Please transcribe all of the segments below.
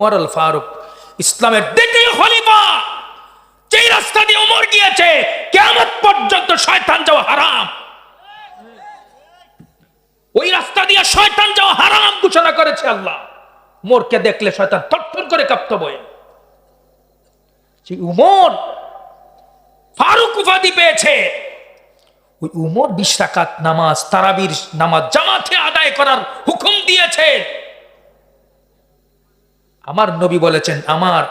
মরল ফারুক, ইসলামের দ্বিতীয় খলিফা। যেই রাস্তা দিয়ে ওমর গিয়েছে কেমন পর্যন্ত শয়তান যাওয়া হারাম। ওই রাস্তা দিয়ে শয়তান যাওয়া হারাম ঘোষণা করেছে আল্লাহ। মোরকে দেখলে শয়তান থরথর করে কাঁপতে বয়ে। সেই উমর ফারুক উপাধি পেয়েছে। ওই উমর বিশ রাকাত নামাজ, তারাবির নামাজ জামাতে আদায় করার হুকুম দিয়েছে। আমার নবী বলেছেন আমার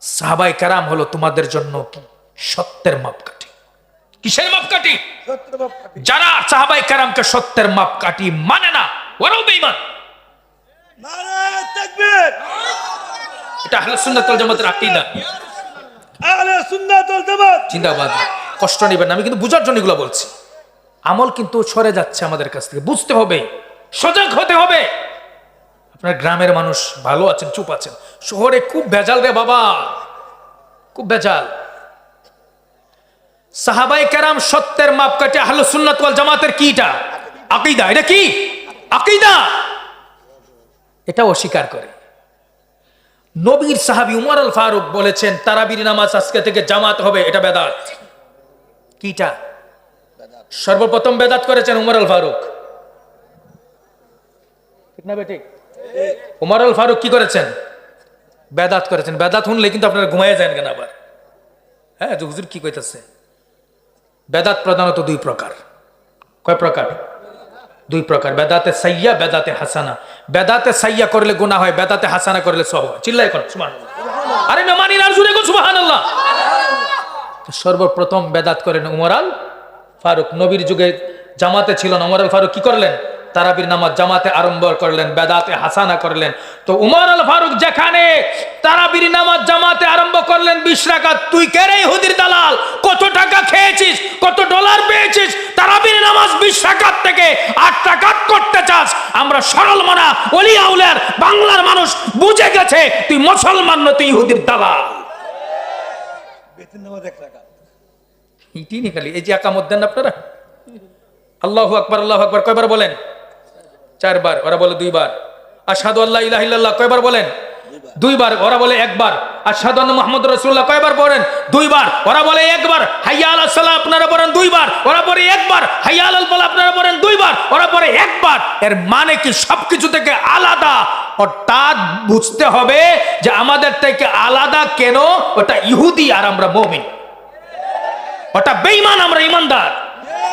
সাহাবাই কারাম হলো তোমাদের জন্য কি? সত্যের মাপকাঠি। কিসের মাপকাঠি? যারা সাহাবাই কারামকে সত্যের মাপকাঠি মানে না ওরাও তাকবীর। এটা আহলে সুন্নাত ওয়াল জামাতের আকীদা। আহলে সুন্নাত ওয়াল জামাত। জিন্দাবাদ। কষ্ট নেবেন আমি কিন্তু বুঝার জন্য এগুলো বলছি। আমল কিন্তু সরে যাচ্ছে আমাদের কাছ থেকে বুঝতে হবে সজাগ হতে হবে। আপনার গ্রামের মানুষ ভালো আছেন, চুপ আছেন। শহরে খুব ভেজাল রে বাবা। খুব ভেজাল। সাহাবাই কেরাম সত্যের মাপকাঠি আহলে সুন্নাত জামাতের কিটা আকিদা, এটা কি? আকিদা। এটা অস্বীকার করে। নবীর সাহাবি উমর আল ফারুক বলেছেন, তারাবির নামাজ আজকে থেকে জামাত হবে, এটা বেদাত। কিটা সর্বপ্রথম বেদাত করেছেন উমর আল ফারুক। ঠিক না বেঠিক? উমর আল ফারুক কি করেছেন? বেদাত করেছেন। বেদাত শুনলে কিন্তু আপনারা ঘুমাইয়া যান কেন আবার? হ্যাঁ যে হুজুর কি কইতেছে? বেদাত প্রধানত দুই প্রকার। কয় প্রকার? দুই প্রকার। বেদাতে সাইয়া, বেদাতে হাসানা। বেদাতে সাইয়া করলে গুনাহ হয়, বেদাতে হাসানা করলে সব হয়। চিল্লাই কর সুবহান আরে না মানি না, আর জুড়ে গো সুবহানাল্লাহ। সর্বপ্রথম বেদাত করেন উমর আল ফারুক। নবীর যুগে জামাতে ছিল না। উমর আল ফারুক কি করলেন? তারাবির নামাজ জামাতে আরম্ভ করলেন, বেদাতে হাসানা করলেন। তো উমর আল ফারুক যেখানে তারাবির নামাজ জামাতে আরম্ভ করলেন, বিশ রাকাত, তুই কেরে হুদির দালাল? কত টাকা খেয়েছিস? কত ডলার পেয়েছিস? তারাবির নামাজ বিশ থেকে আট টাকাত করতে চাস। আমরা সরল মানা অলি আউলের, বাংলার মানুষ বুঝে গেছে, তুই মুসলমান না তুই হুদির দালাল। টাকা এই যে একামত দেন আপনারা। আল্লাহু আকবার আল্লাহু আকবার, কয়বার বলেন? চারবার, ওরা বলে দুইবার। আশহাদু আল্লাহ ইলাহা ইল্লাল্লাহ, কয়বার বলেন? দুইবার, ওরা বলে একবার। আশহাদু আন্না মুহাম্মদ রাসূলুল্লাহ, কয়বার বলেন? দুইবার। ওরা বলে একবার, হাইয়া আলাস সালাহ, আপনারা বলেন দুইবার। ওরা বলে একবার, হাইয়া আলাল ফালাহ, আপনারা বলেন দুইবার। ওরা বলে একবার। এর মানে কি? সবকিছু থেকে আলাদা। অর্থাৎ বুঝতে হবে যে আমাদের থেকে আলাদা কেন? ওটা ইহুদি আর আমরা মুমিন। ওটা বেঈমান, আমরা ইমানদার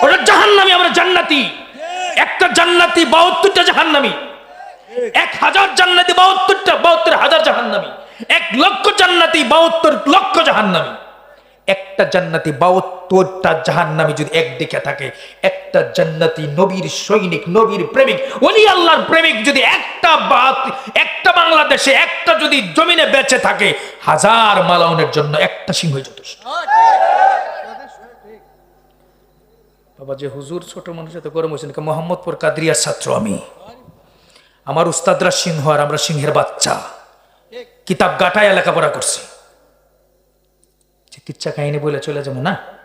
ওটা জাহান্নামী, আমরা জান্নাতি। একটা জান্নাতি বাহাত্তরটা জাহান্নামী। এক হাজার জান্নাতি বাহাত্তরটা, বাহাত্তর হাজার জাহান্নামী। এক লক্ষ জান্নাতি বাহাত্তর লক্ষ জাহান্নামী। একটা জান্নাতি বাহাত্তরটা জাহান্নামী যদি একদিকে থাকে, একটা জান্নাতি নবীর সৈনিক, নবীর প্রেমিক, ওলি আল্লাহর প্রেমিক যদি একটা বাত, একটা বাংলাদেশে, একটা যদি জমিনে বেঁচে থাকে, হাজার মালাউনের জন্য একটা সিংহই যথেষ্ট বাবা যে হুজুর ছোট মানুষের তো গরম হয়েছেন মোহাম্মদপুর কাদরিয়ার ছাত্র আমি। আমার উস্তাদরা সিংহ আর আমরা সিংহের বাচ্চা। কিতাব গাটায় লেখাপড়া করছি। চিকিৎসা কাহিনী বলে চলে যাব না?